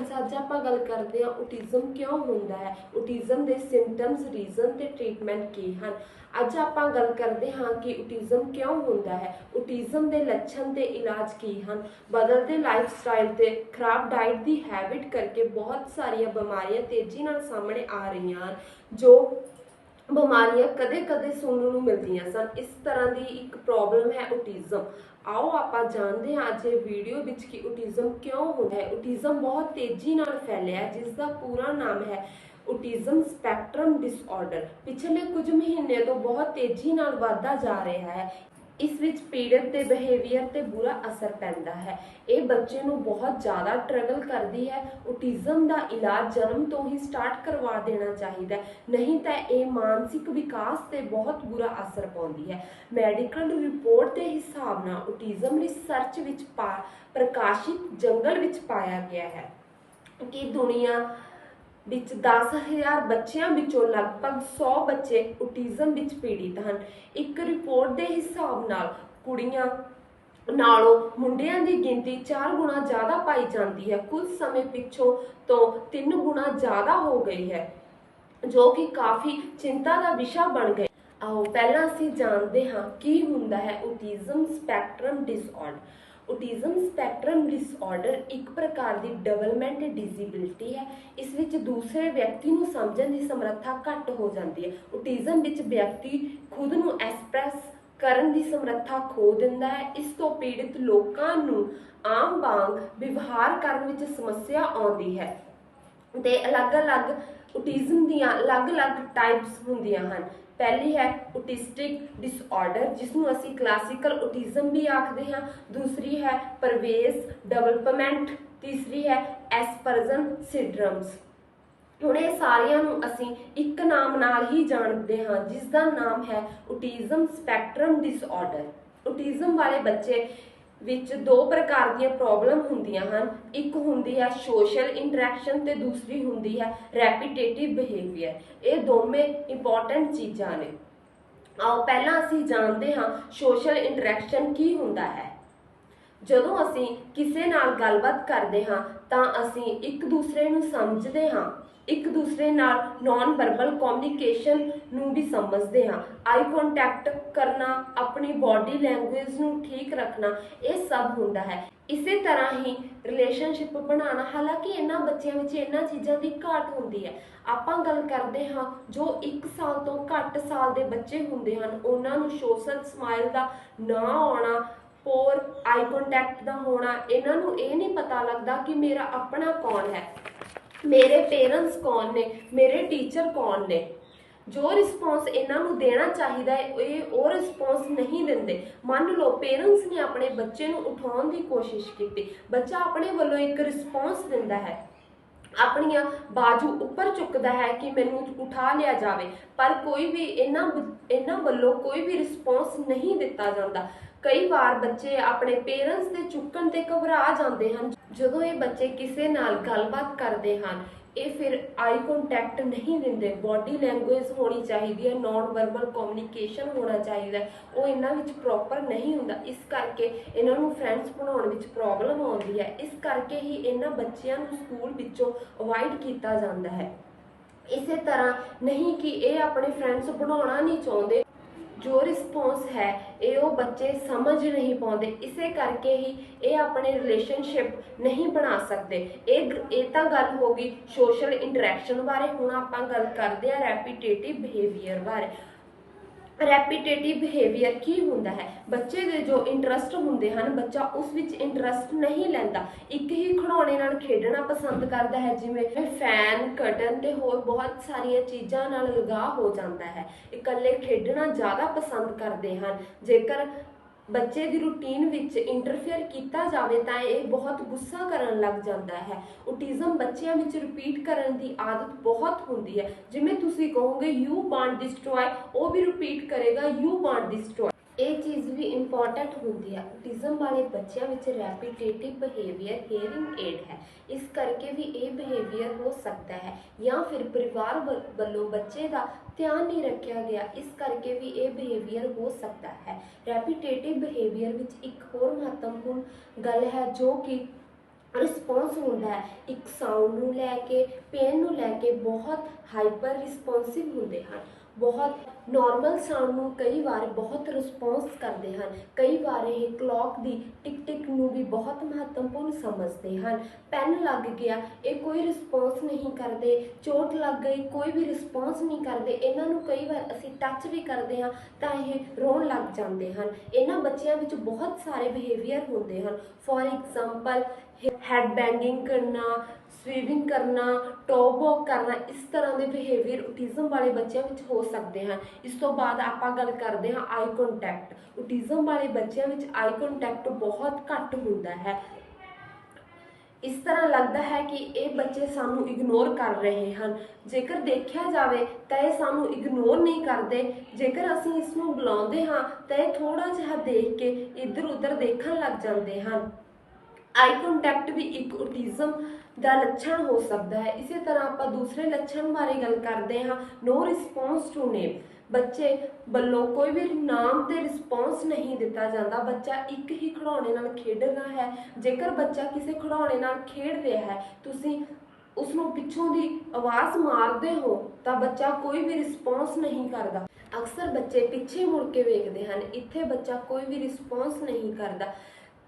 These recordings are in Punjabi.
ਫਰੈਂਡਸ ਅੱਜ ਆਪਾਂ ਗੱਲ ਕਰਦੇ ਹਾਂ ਔਟਿਜ਼ਮ ਕਿਉਂ ਹੁੰਦਾ ਹੈ? ਔਟਿਜ਼ਮ ਦੇ ਸਿੰਪਟਮਸ ਰੀਜ਼ਨ ਤੇ ਟ੍ਰੀਟਮੈਂਟ ਕੀ ਹਨ? ਅੱਜ ਆਪਾਂ ਗੱਲ ਕਰਦੇ ਹਾਂ ਕਿ ਔਟਿਜ਼ਮ ਕਿਉਂ ਹੁੰਦਾ ਹੈ? ਔਟਿਜ਼ਮ ਦੇ ਲੱਛਣ ਤੇ ਇਲਾਜ ਕੀ ਹਨ? ਬਦਲਦੇ ਲਾਈਫ ਸਟਾਈਲ ਤੇ ਖਰਾਬ ਡਾਈਟ ਦੀ ਹੈਬਿਟ ਕਰਕੇ ਬਹੁਤ ਸਾਰੀਆਂ ਬਿਮਾਰੀਆਂ ਤੇਜ਼ੀ ਨਾਲ ਸਾਹਮਣੇ ਆ ਰਹੀਆਂ ਹਨ, ਜੋ ਬਿਮਾਰੀਆਂ ਕਦੇ-ਕਦੇ ਸੁਣਨ ਨੂੰ ਮਿਲਦੀਆਂ ਸਨ। ਇਸ ਤਰ੍ਹਾਂ ਦੀ ਇੱਕ ਪ੍ਰੋਬਲਮ ਹੈ ਔਟਿਜ਼ਮ ਆਓ ਆਪਾਂ ਜਾਣਦੇ ਹਾਂ ਅੱਜ ਇਹ ਵੀਡੀਓ ਵਿੱਚ ਕਿ ਔਟਿਜ਼ਮ ਕਿਉਂ ਹੁੰਦਾ ਹੈ। ਔਟਿਜ਼ਮ ਬਹੁਤ ਤੇਜ਼ੀ ਨਾਲ ਫੈਲਿਆ ਜਿਸ ਦਾ ਪੂਰਾ ਨਾਮ ਹੈ ਔਟਿਜ਼ਮ ਸਪੈਕਟਰਮ ਡਿਸਆਰਡਰ ਪਿਛਲੇ ਕੁਝ ਮਹੀਨੇ ਤੋਂ ਬਹੁਤ ਤੇਜ਼ੀ ਨਾਲ ਵਧਦਾ ਜਾ ਰਿਹਾ ਹੈ। ਇਸ ਵਿੱਚ ਪੀੜਤ ਦੇ ਬਿਹੇਵੀਅਰ ਤੇ ਬੁਰਾ ਅਸਰ ਪੈਂਦਾ ਹੈ। ਇਹ ਬੱਚੇ ਨੂੰ ਬਹੁਤ ਜ਼ਿਆਦਾ ਟਰਗਲ ਕਰਦੀ ਹੈ। ਔਟਿਜ਼ਮ ਦਾ ਇਲਾਜ ਜਨਮ ਤੋਂ ਹੀ ਸਟਾਰਟ ਕਰਵਾ ਦੇਣਾ ਚਾਹੀਦਾ ਹੈ। ਨਹੀਂ ਤਾਂ ਇਹ ਮਾਨਸਿਕ ਵਿਕਾਸ ਤੇ ਬਹੁਤ ਬੁਰਾ ਅਸਰ ਪਾਉਂਦੀ ਹੈ। ਮੈਡੀਕਲ ਰਿਪੋਰਟ ਦੇ ਹਿਸਾਬ ਨਾਲ ਔਟਿਜ਼ਮ ਰਿਸਰਚ ਵਿੱਚ ਪਾ, ਪ੍ਰਕਾਸ਼ਿਤ ਜੰਗਲ ਵਿੱਚ ਪਾਇਆ ਗਿਆ ਹੈ ਕਿ ਦੁਨੀਆ ਵਿੱਚ 10000 ਬੱਚਿਆਂ ਵਿੱਚੋਂ ਲਗਭਗ 100 ਬੱਚੇ ਔਟਿਜ਼ਮ ਵਿੱਚ ਪੀੜਿਤ ਹਨ। ਇੱਕ ਰਿਪੋਰਟ ਦੇ ਹਿਸਾਬ ਨਾਲ ਕੁੜੀਆਂ ਨਾਲੋਂ ਮੁੰਡਿਆਂ ਦੀ ਗਿਣਤੀ 4 ਗੁਣਾ ਜ਼ਿਆਦਾ ਪਾਈ ਜਾਂਦੀ ਹੈ। ਕੁਝ ਸਮੇਂ ਪਿੱਛੋਂ ਤੋਂ 3 ਗੁਣਾ ਜ਼ਿਆਦਾ ਹੋ ਗਈ ਹੈ, ਜੋ ਕਿ ਕਾਫੀ ਚਿੰਤਾ ਦਾ ਵਿਸ਼ਾ ਬਣ ਗਿਆ ਆਓ, ਪਹਿਲਾਂ ਅਸੀਂ ਜਾਣਦੇ ਹਾਂ ਕੀ ਹੁੰਦਾ ਹੈ autism spectrum disorder autism spectrum disorder ਇੱਕ ਪ੍ਰਕਾਰ ਦੀ ਡਿਵੈਲਪਮੈਂਟ ਡਿਸੇਬਿਲਿਟੀ ਹੈ। ਇਸ ਵਿੱਚ ਦੂਸਰੇ ਵਿਅਕਤੀ ਨੂੰ ਸਮਝਣ ਦੀ ਸਮਰੱਥਾ ਘੱਟ ਹੋ ਜਾਂਦੀ ਹੈ। ਔਟਿਜ਼ਮ ਵਿੱਚ ਵਿਅਕਤੀ ਖੁਦ ਨੂੰ ਐਕਸਪ੍ਰੈਸ ਕਰਨ ਦੀ ਸਮਰੱਥਾ ਖੋ ਦਿੰਦਾ ਹੈ। ਇਸ ਤੋਂ ਪੀੜਿਤ ਲੋਕਾਂ ਨੂੰ ਆਮ ਵਾਂਗ ਵਿਵਹਾਰ ਕਰਨ ਵਿੱਚ ਸਮੱਸਿਆ ਆਉਂਦੀ ਹੈ। ਤੇ ਅਲੱਗ-ਅਲੱਗ ਔਟਿਜ਼ਮ ਦੀਆਂ ਅਲੱਗ-ਅਲੱਗ ਟਾਈਪਸ ਹੁੰਦੀਆਂ ਹਨ। ਪਹਿਲੀ ਹੈ ਔਟਿਸਟਿਕ ਡਿਸਆਰਡਰ ਜਿਸ ਨੂੰ ਅਸੀਂ ਕਲਾਸੀਕਲ ਔਟਿਜ਼ਮ ਵੀ ਆਖਦੇ ਹਾਂ। ਦੂਸਰੀ ਹੈ ਪਰਵੇਜ਼ ਡਿਵੈਲਪਮੈਂਟ ਤੀਸਰੀ ਹੈ ਐਸਪਰਜਨ ਸਿੰਡਰਮਸ ਹੁਣ ਇਹ ਸਾਰਿਆਂ ਨੂੰ ਅਸੀਂ ਇੱਕ ਨਾਮ ਨਾਲ ਹੀ ਜਾਣਦੇ ਹਾਂ ਜਿਸ ਦਾ ਨਾਮ ਹੈ ਔਟਿਜ਼ਮ ਸਪੈਕਟਰਮ ਡਿਸਆਰਡਰ ਔਟਿਜ਼ਮ ਵਾਲੇ ਬੱਚੇ ਵਿੱਚ ਦੋ ਪ੍ਰਕਾਰ ਦੀਆਂ ਪ੍ਰੋਬਲਮ ਹੁੰਦੀਆਂ ਹਨ। ਇੱਕ ਹੁੰਦੀ ਹੈ ਸੋਸ਼ਲ ਇੰਟਰੈਕਸ਼ਨ ਤੇ ਦੂਸਰੀ ਹੁੰਦੀ ਹੈ ਰੈਪੀਟੇਟਿਵ ਬਿਹੇਵੀਅਰ ਇਹ ਦੋਵੇਂ ਇੰਪੋਰਟੈਂਟ ਚੀਜ਼ਾਂ ਨੇ। ਆਓ, ਪਹਿਲਾਂ ਅਸੀਂ ਜਾਣਦੇ ਹਾਂ ਸੋਸ਼ਲ ਇੰਟਰੈਕਸ਼ਨ ਕੀ ਹੁੰਦਾ ਹੈ। ਜਦੋਂ ਅਸੀਂ ਕਿਸੇ ਨਾਲ ਗੱਲਬਾਤ ਕਰਦੇ ਹਾਂ, ਤਾਂ ਅਸੀਂ ਇੱਕ ਦੂਸਰੇ ਨੂੰ ਸਮਝਦੇ ਹਾਂ। ਇੱਕ ਦੂਸਰੇ ਨਾਲ ਨਾਨ ਵਰਬਲ ਕਮਿਊਨੀਕੇਸ਼ਨ ਨੂੰ ਵੀ ਸਮਝਦੇ ਹਾਂ। ਆਈ ਕੰਟੈਕਟ ਕਰਨਾ, ਆਪਣੀ ਬਾਡੀ ਲੈਂਗੁਏਜ ਨੂੰ ਠੀਕ ਰੱਖਣਾ, ਇਹ ਸਭ ਹੁੰਦਾ ਹੈ। ਇਸੇ ਤਰ੍ਹਾਂ ਹੀ ਰਿਲੇਸ਼ਨਸ਼ਿਪ ਬਣਾਉਣਾ, ਹਾਲਾਂਕਿ ਇਹਨਾਂ ਬੱਚਿਆਂ ਵਿੱਚ ਇਹਨਾਂ ਚੀਜ਼ਾਂ ਦੀ ਘਾਟ ਹੁੰਦੀ ਹੈ। ਆਪਾਂ ਗੱਲ ਕਰਦੇ ਹਾਂ, ਜੋ 1 ਸਾਲ ਤੋਂ ਘੱਟ ਸਾਲ ਦੇ ਬੱਚੇ ਹੁੰਦੇ ਹਨ, ਉਹਨਾਂ ਨੂੰ ਸੋਸ਼ਲ ਸਮਾਈਲ ਦਾ ਨਾ ਆਉਣਾ ਪੋਰ ਆਈ ਕੰਟੈਕਟ ਦਾ ਹੋਣਾ, ਇਹਨਾਂ ਨੂੰ ਇਹ ਨਹੀਂ ਪਤਾ ਲੱਗਦਾ ਕਿ ਮੇਰਾ ਆਪਣਾ ਕੌਣ ਹੈ। ਮੇਰੇ ਪੇਰੈਂਟਸ ਕੌਣ ਨੇ? ਮੇਰੇ ਟੀਚਰ ਕੌਣ ਨੇ? ਜੋ ਰਿਸਪੌਂਸ ਇਹਨਾਂ ਨੂੰ ਦੇਣਾ ਚਾਹੀਦਾ ਹੈ, ਇਹ ਉਹ ਰਿਸਪੌਂਸ ਨਹੀਂ ਦਿੰਦੇ। ਮੰਨ ਲਓ ਪੇਰੈਂਟਸ ਨੇ ਆਪਣੇ ਬੱਚੇ ਨੂੰ ਉਠਾਉਣ ਦੀ ਕੋਸ਼ਿਸ਼ ਕੀਤੀ। ਬੱਚਾ ਆਪਣੇ ਵੱਲੋਂ ਇੱਕ ਰਿਸਪੌਂਸ ਦਿੰਦਾ ਹੈ। ਆਪਣੀਆਂ ਬਾਜੂ ਉੱਪਰ ਚੁੱਕਦਾ ਹੈ ਕਿ ਮੈਨੂੰ ਉਠਾ ਲਿਆ ਜਾਵੇ। ਪਰ ਕੋਈ ਵੀ ਇਹਨਾਂ ਇਹਨਾਂ ਵੱਲੋਂ ਕੋਈ ਵੀ ਰਿਸਪੌਂਸ ਨਹੀਂ ਦਿੱਤਾ ਜਾਂਦਾ। ਕਈ ਵਾਰ ਬੱਚੇ ਆਪਣੇ ਪੇਰੈਂਟਸ ਦੇ ਚੁੱਕਣ ਤੇ ਘਬਰਾ ਜਾਂਦੇ ਹਨ। ਜਦੋਂ ਇਹ ਬੱਚੇ ਕਿਸੇ ਨਾਲ ਗੱਲਬਾਤ ਕਰਦੇ ਹਨ, ਇਹ ਫਿਰ ਆਈ ਕੰਟੈਕਟ ਨਹੀਂ ਦਿੰਦੇ। ਬਾਡੀ ਲੈਂਗੁਏਜ ਹੋਣੀ ਚਾਹੀਦੀ ਹੈ ਨਾਨ ਵਰਬਲ ਕਮਿਊਨੀਕੇਸ਼ਨ ਹੋਣਾ ਚਾਹੀਦਾ ਉਹ ਇਹਨਾਂ ਵਿੱਚ ਪ੍ਰੋਪਰ ਨਹੀਂ ਹੁੰਦਾ। ਇਸ ਕਰਕੇ ਇਹਨਾਂ ਨੂੰ ਫਰੈਂਡਸ ਬਣਾਉਣ ਵਿੱਚ ਪ੍ਰੋਬਲਮ ਆਉਂਦੀ ਹੈ। ਇਸ ਕਰਕੇ ਹੀ ਇਹਨਾਂ ਬੱਚਿਆਂ ਨੂੰ ਸਕੂਲ ਵਿੱਚੋਂ ਅਵਾਇਡ ਕੀਤਾ ਜਾਂਦਾ ਹੈ। ਇਸੇ ਤਰ੍ਹਾਂ ਨਹੀਂ ਕਿ ਇਹ ਆਪਣੇ ਫਰੈਂਡਸ ਬਣਾਉਣਾ ਨਹੀਂ ਚਾਹੁੰਦੇ। ਜੋ ਰਿਸਪੌਂਸ ਹੈ, ਇਹ ਉਹ ਬੱਚੇ ਸਮਝ ਨਹੀਂ ਪਾਉਂਦੇ। ਇਸੇ ਕਰਕੇ ਹੀ ਇਹ ਆਪਣੇ ਰਿਲੇਸ਼ਨਸ਼ਿਪ ਨਹੀਂ ਬਣਾ ਸਕਦੇ। ਇਹ ਗ- ਇਹ ਤਾਂ ਗੱਲ ਹੋ ਗਈ ਸੋਸ਼ਲ ਇੰਟਰੈਕਸ਼ਨ ਬਾਰੇ। ਹੁਣ ਆਪਾਂ ਗੱਲ ਕਰਦੇ ਹਾਂ ਰੈਪੀਟੇਟਿਵ ਬਿਹੇਵੀਅਰ ਬਾਰੇ। ਰੈਪੀਟੇਟਿਵ ਬਿਹੇਵੀਅਰ ਕੀ ਹੁੰਦਾ ਹੈ? ਬੱਚੇ ਦੇ ਜੋ ਇੰਟਰਸਟ ਹੁੰਦੇ ਹਨ, ਬੱਚਾ ਉਸ ਵਿੱਚ ਇੰਟਰਸਟ ਨਹੀਂ ਲੈਂਦਾ। ਇੱਕ ਹੀ ਖਿਡੌਣੇ ਨਾਲ ਖੇਡਣਾ ਪਸੰਦ ਕਰਦਾ ਹੈ, ਜਿਵੇਂ ਫੈਨ ਕਟਨ ਤੇ ਹੋਰ ਬਹੁਤ ਸਾਰੀਆਂ ਚੀਜ਼ਾਂ ਨਾਲ ਲਗਾ ਹੋ ਜਾਂਦਾ ਹੈ। ਇਕੱਲੇ ਖੇਡਣਾ ਜ਼ਿਆਦਾ ਪਸੰਦ ਕਰਦੇ ਹਨ। ਜੇਕਰ ਬੱਚੇ ਦੀ ਰੂਟੀਨ ਵਿੱਚ ਇੰਟਰਫੇਅਰ ਕੀਤਾ ਜਾਵੇ ਤਾਂ ਇਹ ਬਹੁਤ ਗੁੱਸਾ ਕਰਨ ਲੱਗ ਜਾਂਦਾ ਹੈ। ਔਟਿਜ਼ਮ ਬੱਚਿਆਂ ਵਿੱਚ ਰਿਪੀਟ ਕਰਨ ਦੀ ਆਦਤ ਬਹੁਤ ਹੁੰਦੀ ਹੈ। ਜਿਵੇਂ ਤੁਸੀਂ ਕਹੋਗੇ ਯੂ ਵਾਂਟ ਡਿਸਟਰੋਏ ਉਹ ਵੀ ਰਿਪੀਟ ਕਰੇਗਾ ਯੂ ਵਾਂਟ ਡਿਸਟਰੋਏ ਇਹ ਚੀਜ਼ ਵੀ ਇੰਪੋਰਟੈਂਟ ਹੁੰਦੀ ਹੈ ਔਟਿਜ਼ਮ ਵਾਲੇ ਬੱਚਿਆਂ ਵਿੱਚ ਰੈਪੀਟੇਟਿਵ ਬਿਹੇਵੀਅਰ ਹੀਅਰਿੰਗ ਏਡ ਹੈ। ਇਸ ਕਰਕੇ ਵੀ ਇਹ ਬਿਹੇਵੀਅਰ ਹੋ ਸਕਦਾ ਹੈ ਜਾਂ ਫਿਰ ਪਰਿਵਾਰ ਵੱਲ- ਵੱਲੋਂ ਬੱਚੇ ਦਾ ਧਿਆਨ ਨਹੀਂ ਰੱਖਿਆ ਗਿਆ, ਇਸ ਕਰਕੇ ਵੀ ਇਹ ਬਿਹੇਵੀਅਰ ਹੋ ਸਕਦਾ ਹੈ। ਰੈਪੀਟੇਟਿਵ ਬਿਹੇਵੀਅਰ ਵਿੱਚ ਇੱਕ ਹੋਰ ਮਹੱਤਵਪੂਰਨ ਗੱਲ ਹੈ ਜੋ ਕਿ ਰਿਸਪੌਂਸ ਹੁੰਦਾ ਹੈ। ਇੱਕ ਸਾਊਂਡ ਨੂੰ ਲੈ ਕੇ ਪੇਨ ਨੂੰ ਲੈ ਕੇ ਬਹੁਤ ਹਾਈਪਰ ਰਿਸਪੌਂਸਿਵ ਹੁੰਦੇ ਹਨ। ਬਹੁਤ ਨਾਰਮਲ ਸਾਊਂਡ ਨੂੰ ਕਈ ਵਾਰ ਬਹੁਤ ਰਿਸਪੌਂਸ ਕਰਦੇ ਹਨ। ਕਈ ਵਾਰ ਇਹ ਕਲੌਕ ਦੀ ਟਿਕ ਟਿਕ ਨੂੰ ਵੀ ਬਹੁਤ ਮਹੱਤਵਪੂਰਨ ਸਮਝਦੇ ਹਨ। ਪੈਨ ਲੱਗ ਗਿਆ, ਇਹ ਕੋਈ ਰਿਸਪੌਂਸ ਨਹੀਂ ਕਰਦੇ। ਚੋਟ ਲੱਗ ਗਈ, ਕੋਈ ਵੀ ਰਿਸਪੌਂਸ ਨਹੀਂ ਕਰਦੇ। ਇਹਨਾਂ ਨੂੰ ਕਈ ਵਾਰ ਅਸੀਂ ਟੱਚ ਵੀ ਕਰਦੇ ਹਾਂ, ਤਾਂ ਇਹ ਰੋਣ ਲੱਗ ਜਾਂਦੇ ਹਨ। ਇਹਨਾਂ ਬੱਚਿਆਂ ਵਿੱਚ ਬਹੁਤ ਸਾਰੇ ਬਿਹੇਵੀਅਰ ਹੁੰਦੇ ਹਨ। ਫੋਰ ਐਗਜ਼ਾਮਪਲ ਹੈਡ ਬੈਂਗਿੰਗ ਕਰਨਾ ਸਵੀਮਿੰਗ ਕਰਨਾ ਟੋਪ ਵਾਕ ਕਰਨਾ, ਇਸ ਤਰ੍ਹਾਂ ਦੇ ਬਿਹੇਵੀਅਰ ਔਟਿਜ਼ਮ ਵਾਲੇ ਬੱਚਿਆਂ ਵਿੱਚ ਹੋ ਸਕਦੇ ਹਨ। ਇਸ ਤੋਂ ਬਾਅਦ ਆਪਾਂ ਗੱਲ ਕਰਦੇ ਹਾਂ ਆਈ ਕੰਟੈਕਟ ਔਟਿਜ਼ਮ ਵਾਲੇ ਬੱਚਿਆਂ ਵਿੱਚ ਆਈ ਕੰਟੈਕਟ ਬਹੁਤ ਘੱਟ ਹੁੰਦਾ ਹੈ। ਇਸ ਤਰ੍ਹਾਂ ਲੱਗਦਾ ਹੈ ਕਿ ਇਹ ਬੱਚੇ ਸਾਨੂੰ ਇਗਨੋਰ ਕਰ ਰਹੇ ਹਨ। ਜੇਕਰ ਦੇਖਿਆ ਜਾਵੇ ਤਾਂ ਇਹ ਸਾਨੂੰ ਇਗਨੋਰ ਨਹੀਂ ਕਰਦੇ। ਜੇਕਰ ਅਸੀਂ ਇਸ ਨੂੰ ਬੁਲਾਉਂਦੇ ਹਾਂ ਤਾਂ ਇਹ ਥੋੜਾ ਜਿਹਾ ਦੇਖ ਕੇ ਇੱਧਰ ਉੱਧਰ ਦੇਖਣ ਲੱਗ ਜਾਂਦੇ ਹਨ। ਆਈ ਕੰਟੈਕਟ ਵੀ ਇੱਕ ਔਟਿਜ਼ਮ ਦਾ ਲੱਛਣ ਹੋ ਸਕਦਾ ਹੈ। ਇਸੇ ਤਰ੍ਹਾਂ ਆਪਾਂ ਦੂਸਰੇ ਲੱਛਣ ਬਾਰੇ ਗੱਲ ਕਰਦੇ ਹਾਂ। ਨੋ ਰਿਸਪੌਂਸ ਟੂ ਨੇਮ ਬੱਚੇ ਵੱਲੋਂ ਕੋਈ ਵੀ ਨਾਮ ਤੇ ਰਿਸਪੌਂਸ ਨਹੀਂ ਦਿੱਤਾ ਜਾਂਦਾ। ਬੱਚਾ ਇੱਕ ਹੀ ਖਿਡੌਣੇ ਨਾਲ ਖੇਡ ਰਿਹਾ ਹੈ। ਜੇਕਰ ਬੱਚਾ ਕਿਸੇ ਖਿਡੌਣੇ ਨਾਲ ਖੇਡ ਰਿਹਾ ਹੈ, ਤੁਸੀਂ ਉਸ ਨੂੰ ਪਿੱਛੋਂ ਦੀ ਆਵਾਜ਼ ਮਾਰਦੇ ਹੋ, ਤਾਂ ਬੱਚਾ ਕੋਈ ਵੀ ਰਿਸਪੌਂਸ ਨਹੀਂ ਕਰਦਾ। ਅਕਸਰ ਬੱਚੇ ਪਿੱਛੇ ਮੁੜ ਕੇ ਵੇਖਦੇ ਹਨ। ਇੱਥੇ ਬੱਚਾ ਕੋਈ ਵੀ ਰਿਸਪੌਂਸ ਨਹੀਂ ਕਰਦਾ।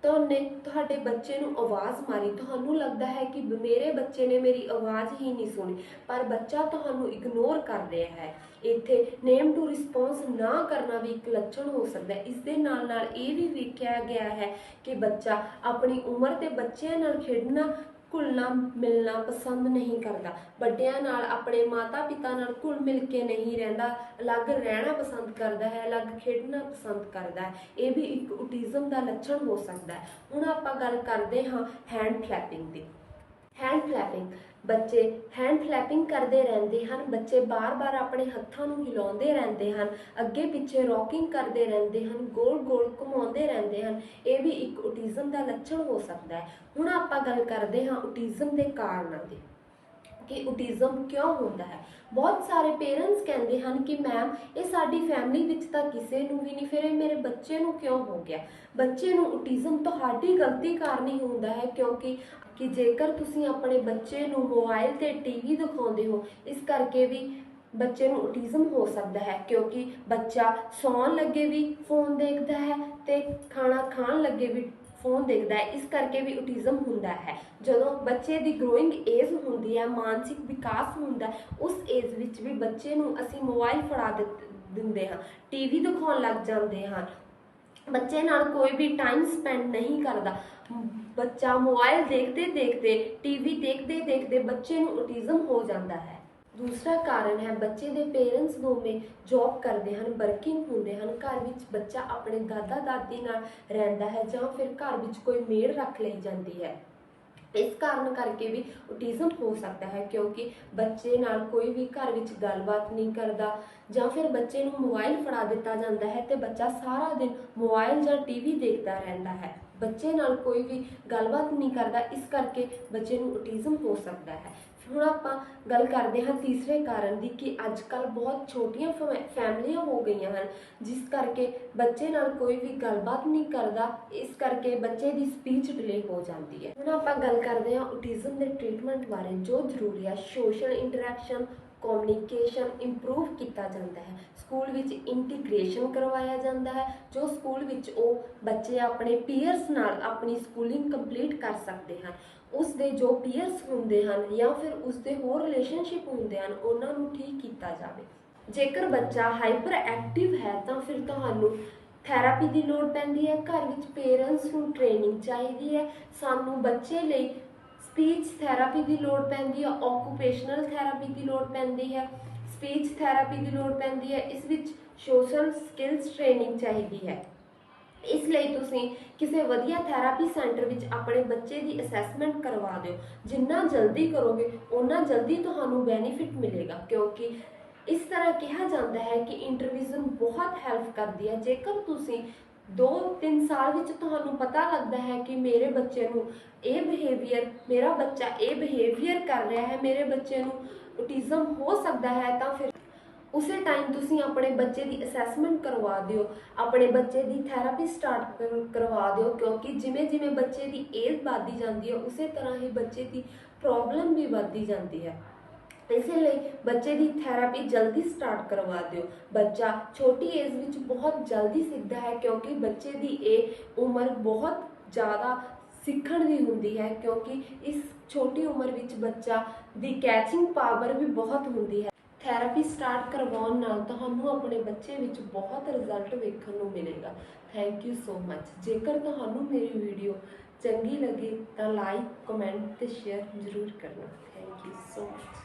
ਤੁਹਾਨੇ, ਤੁਹਾਡੇ ਬੱਚੇ ਨੂੰ ਆਵਾਜ਼ ਮਾਰੀ। ਤੁਹਾਨੂੰ ਲੱਗਦਾ ਹੈ ਕਿ ਮੇਰੇ ਬੱਚੇ ਨੇ ਮੇਰੀ ਆਵਾਜ਼ ਹੀ ਨਹੀਂ ਸੁਣੀ, ਪਰ ਬੱਚਾ ਤੁਹਾਨੂੰ ਇਗਨੋਰ ਕਰ ਰਿਹਾ ਹੈ। ਇੱਥੇ ਨੇਮ ਟੂ ਰਿਸਪੌਂਸ ਨਾ ਕਰਨਾ ਵੀ ਇੱਕ ਲੱਛਣ ਹੋ ਸਕਦਾ ਹੈ। ਇਸ ਦੇ ਨਾਲ ਨਾਲ ਇਹ ਵੀ ਵੇਖਿਆ ਗਿਆ ਹੈ ਕਿ ਬੱਚਾ ਆਪਣੀ ਉਮਰ ਦੇ ਬੱਚਿਆਂ ਨਾਲ ਖੇਡਣਾ ਘੁਲਣਾ, ਮਿਲਣਾ ਪਸੰਦ ਨਹੀਂ ਕਰਦਾ। ਵੱਡਿਆਂ ਨਾਲ ਆਪਣੇ ਮਾਤਾ ਪਿਤਾ ਨਾਲ ਘੁਲ ਮਿਲ ਕੇ ਨਹੀਂ ਰਹਿੰਦਾ। ਅਲੱਗ ਰਹਿਣਾ ਪਸੰਦ ਕਰਦਾ ਹੈ, ਅਲੱਗ ਖੇਡਣਾ ਪਸੰਦ ਕਰਦਾ ਹੈ। ਇਹ ਵੀ ਇੱਕ ਔਟਿਜ਼ਮ ਦਾ ਲੱਛਣ ਹੋ ਸਕਦਾ ਹੈ। ਹੁਣ ਆਪਾਂ ਗੱਲ ਕਰਦੇ ਹਾਂ ਹੈਂਡ ਫਲੈਪਿੰਗ ਦੀ। ਹੈਂਡ ਫਲੈਪਿੰਗ ਬੱਚੇ ਹੈਂਡ ਫਲੈਪਿੰਗ ਕਰਦੇ ਰਹਿੰਦੇ ਹਨ, ਬੱਚੇ ਬਾਰ-ਬਾਰ ਆਪਣੇ ਹੱਥਾਂ ਨੂੰ ਹਿਲਾਉਂਦੇ ਰਹਿੰਦੇ ਹਨ, ਅੱਗੇ ਪਿੱਛੇ ਰੌਕਿੰਗ ਕਰਦੇ ਰਹਿੰਦੇ ਹਨ ਗੋਲ-ਗੋਲ ਘੁਮਾਉਂਦੇ ਰਹਿੰਦੇ ਹਨ, ਇਹ ਵੀ ਇੱਕ ਔਟਿਜ਼ਮ ਦਾ ਲੱਛਣ ਹੋ ਸਕਦਾ ਹੈ। ਹੁਣ ਆਪਾਂ ਗੱਲ ਕਰਦੇ ਹਾਂ ਔਟਿਜ਼ਮ ਦੇ ਕਾਰਨਾਂ ਦੀ ਕਿ ਔਟਿਜ਼ਮ ਕਿਉਂ ਹੁੰਦਾ ਹੈ? ਬਹੁਤ ਸਾਰੇ ਪੇਰੈਂਟਸ ਕਹਿੰਦੇ ਹਨ ਕਿ ਮੈਮ ਇਹ ਸਾਡੀ ਫੈਮਿਲੀ ਵਿੱਚ ਤਾਂ ਕਿਸੇ ਨੂੰ ਵੀ ਨਹੀਂ, ਫਿਰ ਇਹ ਮੇਰੇ ਬੱਚੇ ਨੂੰ ਕਿਉਂ ਹੋ ਗਿਆ? ਬੱਚੇ ਨੂੰ ਔਟਿਜ਼ਮ ਤੁਹਾਡੀ ਗਲਤੀ ਕਾਰਨ ਹੀ ਹੁੰਦਾ ਹੈ, ਕਿਉਂਕਿ ਕਿ ਜੇਕਰ ਤੁਸੀਂ ਆਪਣੇ ਬੱਚੇ ਨੂੰ ਮੋਬਾਈਲ ਤੇ ਟੀਵੀ ਦਿਖਾਉਂਦੇ ਹੋ, ਇਸ ਕਰਕੇ ਵੀ ਬੱਚੇ ਨੂੰ ਔਟਿਜ਼ਮ ਹੋ ਸਕਦਾ ਹੈ, ਕਿਉਂਕਿ ਬੱਚਾ ਸੌਣ ਲੱਗੇ ਵੀ ਫੋਨ ਦੇਖਦਾ ਹੈ ਤੇ ਖਾਣਾ ਖਾਣ ਲੱਗੇ ਵੀ ਫੋਨ ਦੇਖਦਾ ਹੈ, ਇਸ ਕਰਕੇ ਵੀ ਔਟਿਜ਼ਮ ਹੁੰਦਾ ਹੈ। ਜਦੋਂ ਬੱਚੇ ਦੀ ਗਰੋਇੰਗ ਏਜ ਹੁੰਦੀ ਹੈ, ਮਾਨਸਿਕ ਵਿਕਾਸ ਹੁੰਦਾ ਉਸ ਏਜ ਵਿੱਚ ਵੀ ਬੱਚੇ ਨੂੰ ਅਸੀਂ ਮੋਬਾਈਲ ਫੜਾ ਦਿੰਦੇ ਹਾਂ ਟੀਵੀ ਦਿਖਾਉਣ ਲੱਗ ਜਾਂਦੇ ਹਾਂ। ਬੱਚੇ ਨਾਲ ਕੋਈ ਵੀ ਟਾਈਮ ਸਪੈਂਡ ਨਹੀਂ ਕਰਦਾ। ਬੱਚਾ ਮੋਬਾਈਲ ਦੇਖਦੇ ਦੇਖਦੇ ਟੀਵੀ ਦੇਖਦੇ ਦੇਖਦੇ ਬੱਚੇ ਨੂੰ ਔਟਿਜ਼ਮ ਹੋ ਜਾਂਦਾ ਹੈ। ਦੂਸਰਾ ਕਾਰਨ ਹੈ, ਬੱਚੇ ਦੇ ਪੇਰੈਂਟਸ ਦੋਵੇਂ ਜੌਬ ਕਰਦੇ ਹਨ ਵਰਕਿੰਗ ਹੁੰਦੇ ਹਨ, ਘਰ ਵਿੱਚ ਬੱਚਾ ਆਪਣੇ ਦਾਦਾ ਦਾਦੀ ਨਾਲ ਰਹਿੰਦਾ ਹੈ ਜਾਂ ਫਿਰ ਘਰ ਵਿੱਚ ਕੋਈ ਮੇੜ ਰੱਖ ਲਈ ਜਾਂਦੀ ਹੈ। ਇਸ ਕਾਰਨ ਕਰਕੇ ਵੀ ਔਟਿਜ਼ਮ ਹੋ ਸਕਦਾ ਹੈ ਕਿਉਂਕਿ ਬੱਚੇ ਨਾਲ ਕੋਈ ਵੀ ਘਰ ਵਿੱਚ ਗੱਲਬਾਤ ਨਹੀਂ ਕਰਦਾ ਜਾਂ ਫਿਰ ਬੱਚੇ ਨੂੰ ਮੋਬਾਈਲ ਫੜਾ ਦਿੱਤਾ ਜਾਂਦਾ ਹੈ ਤੇ ਬੱਚਾ ਸਾਰਾ ਦਿਨ ਮੋਬਾਈਲ ਜਾਂ ਟੀਵੀ ਦੇਖਦਾ ਰਹਿੰਦਾ ਹੈ। ਬੱਚੇ ਨਾਲ ਕੋਈ ਵੀ ਗੱਲਬਾਤ ਨਹੀਂ ਕਰਦਾ, ਇਸ ਕਰਕੇ ਬੱਚੇ ਨੂੰ ਔਟਿਜ਼ਮ ਹੋ ਸਕਦਾ ਹੈ। ਹੁਣ ਆਪਾਂ ਗੱਲ ਕਰਦੇ ਹਾਂ ਤੀਸਰੇ ਕਾਰਨ ਦੀ ਕਿ ਅੱਜ ਕੱਲ ਬਹੁਤ ਛੋਟੀਆਂ ਫੈ- ਫੈਮਲੀਆਂ ਹੋ ਗਈਆਂ ਹਨ, ਜਿਸ ਕਰਕੇ ਬੱਚੇ ਨਾਲ ਕੋਈ ਵੀ ਗੱਲਬਾਤ ਨਹੀਂ ਕਰਦਾ, ਇਸ ਕਰਕੇ ਬੱਚੇ ਦੀ ਸਪੀਚ ਡਿਲੇ ਹੋ ਜਾਂਦੀ ਹੈ। ਹੁਣ ਆਪਾਂ ਗੱਲ ਕਰਦੇ ਹਾਂ ਔਟਿਜ਼ਮ ਦੇ ਟ੍ਰੀਟਮੈਂਟ ਬਾਰੇ, ਜੋ ਜ਼ਰੂਰੀ ਹੈ ਸੋਸ਼ਲ ਇੰਟਰੈਕਸ਼ਨ ਕਮਿਊਨੀਕੇਸ਼ਨ ਇੰਪਰੂਵ ਕੀਤਾ ਜਾਂਦਾ ਹੈ। ਸਕੂਲ ਵਿੱਚ ਇੰਟੀਗ੍ਰੇਸ਼ਨ ਕਰਵਾਇਆ ਜਾਂਦਾ ਹੈ, ਜੋ ਸਕੂਲ ਵਿੱਚ ਉਹ ਬੱਚੇ ਆਪਣੇ ਪੀਅਰਸ ਨਾਲ ਆਪਣੀ ਸਕੂਲਿੰਗ ਕੰਪਲੀਟ ਕਰ ਸਕਦੇ ਹਨ। ਉਸ ਦੇ ਜੋ ਪੀਅਰਸ ਹੁੰਦੇ ਹਨ ਜਾਂ ਫਿਰ ਉਸ ਦੇ ਹੋਰ ਰਿਲੇਸ਼ਨਸ਼ਿਪ ਹੁੰਦੇ ਹਨ, ਉਹਨਾਂ ਨੂੰ ਠੀਕ ਕੀਤਾ ਜਾਵੇ। ਜੇਕਰ ਬੱਚਾ ਹਾਈਪਰ ਐਕਟਿਵ ਹੈ, ਤਾਂ ਫਿਰ ਤੁਹਾਨੂੰ ਥੈਰਾਪੀ ਦੀ ਲੋੜ ਪੈਂਦੀ ਹੈ। ਘਰ ਵਿੱਚ ਪੇਰੈਂਟਸ ਨੂੰ ਟ੍ਰੇਨਿੰਗ ਚਾਹੀਦੀ ਹੈ। ਸਾਨੂੰ ਬੱਚੇ ਲਈ ਸਪੀਚ ਥੈਰੇਪੀ ਦੀ ਲੋੜ ਪੈਂਦੀ ਹੈ ਆਕੂਪੇਸ਼ਨਲ ਥੈਰੇਪੀ ਦੀ ਲੋੜ ਪੈਂਦੀ ਹੈ ਸਪੀਚ ਥੈਰੇਪੀ ਦੀ ਲੋੜ ਪੈਂਦੀ ਹੈ ਇਸ ਵਿੱਚ ਸੋਸ਼ਲ ਸਕਿੱਲਸ ਟ੍ਰੇਨਿੰਗ ਚਾਹੀਦੀ ਹੈ। ਇਸ ਲਈ ਤੁਸੀਂ ਕਿਸੇ ਵਧੀਆ ਥੈਰੇਪੀ ਸੈਂਟਰ ਵਿੱਚ ਆਪਣੇ ਬੱਚੇ ਦੀ ਅਸੈਸਮੈਂਟ ਕਰਵਾ ਦਿਓ। ਜਿੰਨਾ ਜਲਦੀ ਕਰੋਗੇ ਉਨਾ ਜਲਦੀ ਤੁਹਾਨੂੰ ਬੈਨੀਫਿਟ ਮਿਲੇਗਾ, ਕਿਉਂਕਿ ਇਸ ਤਰ੍ਹਾਂ ਕਿਹਾ ਜਾਂਦਾ ਹੈ ਕਿ ਇੰਟਰਵਿਜ਼ਨ ਬਹੁਤ ਹੈਲਪ ਕਰਦੀ ਹੈ। ਜੇਕਰ ਤੁਸੀਂ 2-3 ਸਾਲ ਵਿੱਚ ਤੁਹਾਨੂੰ ਪਤਾ ਲੱਗਦਾ ਹੈ ਕਿ ਮੇਰੇ ਬੱਚੇ ਨੂੰ ਇਹ ਬਿਹੇਵੀਅਰ ਮੇਰਾ ਬੱਚਾ ਇਹ ਬਿਹੇਵੀਅਰ ਕਰ ਰਿਹਾ ਹੈ, ਮੇਰੇ ਬੱਚੇ ਨੂੰ ਔਟਿਜ਼ਮ ਹੋ ਸਕਦਾ ਹੈ, ਤਾਂ ਫਿਰ ਉਸੇ ਟਾਈਮ ਤੁਸੀਂ ਆਪਣੇ ਬੱਚੇ ਦੀ ਅਸੈਸਮੈਂਟ ਕਰਵਾ ਦਿਓ, ਆਪਣੇ ਬੱਚੇ ਦੀ ਥੈਰੇਪੀ ਸਟਾਰਟ ਕਰਵਾ ਦਿਓ, ਕਿਉਂਕਿ ਜਿਵੇਂ ਜਿਵੇਂ ਬੱਚੇ ਦੀ ਏਜ ਵੱਧਦੀ ਜਾਂਦੀ ਹੈ, ਉਸੇ ਤਰ੍ਹਾਂ ਹੀ ਬੱਚੇ ਦੀ ਪ੍ਰੋਬਲਮ ਵੀ ਵੱਧਦੀ ਜਾਂਦੀ ਹੈ। ਇਸੇ ਲਈ ਬੱਚੇ ਦੀ ਥੈਰੇਪੀ ਜਲਦੀ ਸਟਾਰਟ ਕਰਵਾ ਦਿਓ। ਬੱਚਾ ਛੋਟੀ ਏਜ ਵਿੱਚ ਬਹੁਤ ਜਲਦੀ ਸਿੱਖਦਾ ਹੈ ਕਿਉਂਕਿ ਬੱਚੇ ਦੀ ਇਹ ਉਮਰ ਬਹੁਤ ਜ਼ਿਆਦਾ ਸਿੱਖਣ ਦੀ ਹੁੰਦੀ ਹੈ ਕਿਉਂਕਿ ਇਸ ਛੋਟੀ ਉਮਰ ਵਿੱਚ ਬੱਚਾ ਦੀ ਕੈਚਿੰਗ ਪਾਵਰ ਵੀ ਬਹੁਤ ਹੁੰਦੀ ਹੈ। ਥੈਰੇਪੀ ਸਟਾਰਟ ਕਰਵਾਉਣ ਨਾਲ ਤੁਹਾਨੂੰ ਆਪਣੇ ਬੱਚੇ ਵਿੱਚ ਬਹੁਤ ਰਿਜ਼ਲਟ ਵੇਖਣ ਨੂੰ ਮਿਲੇਗਾ। ਥੈਂਕ ਯੂ ਸੋ ਮੱਚ ਜੇਕਰ ਤੁਹਾਨੂੰ ਮੇਰੀ ਵੀਡੀਓ ਚੰਗੀ ਲੱਗੇ ਤਾਂ ਲਾਈਕ ਕਮੈਂਟ ਤੇ ਸ਼ੇਅਰ ਜ਼ਰੂਰ ਕਰਨਾ। Thank you so much